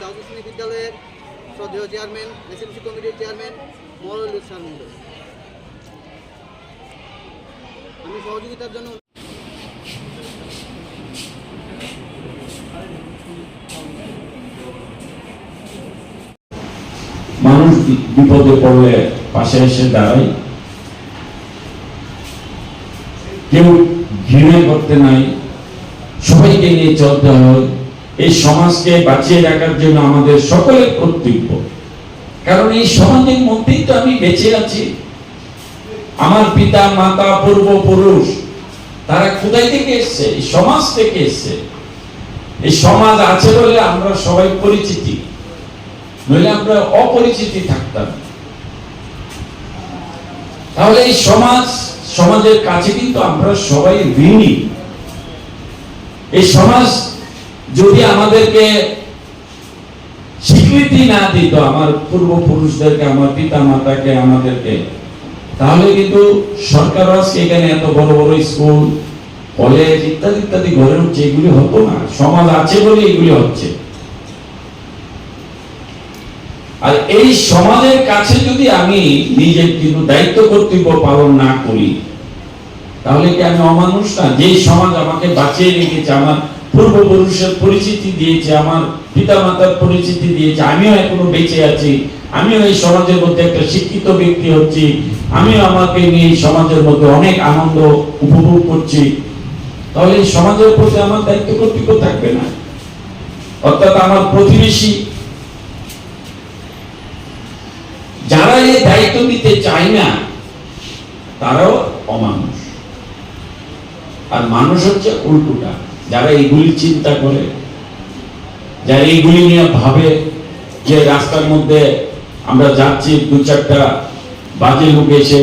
দাউদ ইসলামী বিদ্যালয়ের শ্রদ্ধেয় chairman, SMC কমিটির চেয়ারম্যান মরল ইসলাম। আমি সহযোগিতার জন্য মানুষ বিপদে পড়লে পাশে এসে দাঁড়াই কেউ ঘৃণা করতে নাই। সবাইকে নিয়ে চলতে হয়। এই সমাজকে বাঁচিয়ে রাখার জন্য আমাদের সকলের কর্তব্য। কারণ এই সমাজের মধ্যেই তো আমি বেঁচে আছি। আমার পিতা, মাতা, পূর্বপুরুষ, তারা কোথায় থেকে এসছে? এই সমাজ থেকে এসছে। এই সমাজ আছে বলে আমরা সবাই পরিচিতি। নইলে আমরা অপরিচিতি থাকতাম। তাহলে এই সমাজ, সমাজের কাছে কিন্তু আমরা সবাই ঋণী। এই সমাজ যদি আমাদেরকে স্বীকৃতি না দিত আমার পূর্বপুরুষদেরকে, আমার পিতা মাতাকে আমাদেরকে, তাহলে কিন্তু সরকার এখানে এত বড় বড় স্কুল, কলেজ ইত্যাদি ইত্যাদি গড়ে উঠছে এগুলি হতো না, সমাজ আছে বলে এগুলি হচ্ছে। আর এই সমাজের কাছে যদি আমি নিজের কিন্তু দায়িত্ব কর্তব্য পালন না করি, তাহলে কি আমি অমানুষ না? যে সমাজ আমাকে বাঁচিয়ে রেখেছে, আমার পূর্বপুরুষের পরিচিতি দিয়েছে, আমার পিতা মাতার পরিচিতি দিয়েছে, আমিও এখনও বেঁচে আছি, আমিও এই সমাজের মধ্যে একটা শিক্ষিত ব্যক্তি হচ্ছি, আমিও আমাকে নিয়ে এই সমাজের মধ্যে অনেক আনন্দ উপভোগ করছি। তাহলে এই সমাজের প্রতি আমার দায়িত্ব কর্তব্য থাকবে না? অর্থাৎ আমার প্রতিবেশী, যারা এই দায়িত্ব নিতে চায় না, তারাও অমানুষ। আর মানুষ হচ্ছে উল্টোটা। যারা এইগুলি চিন্তা করে, যারা এইগুলি নিয়ে ভাবে যে রাস্তার মধ্যে আমরা যাচ্ছি, দু চারটা বাজে লোক এসে।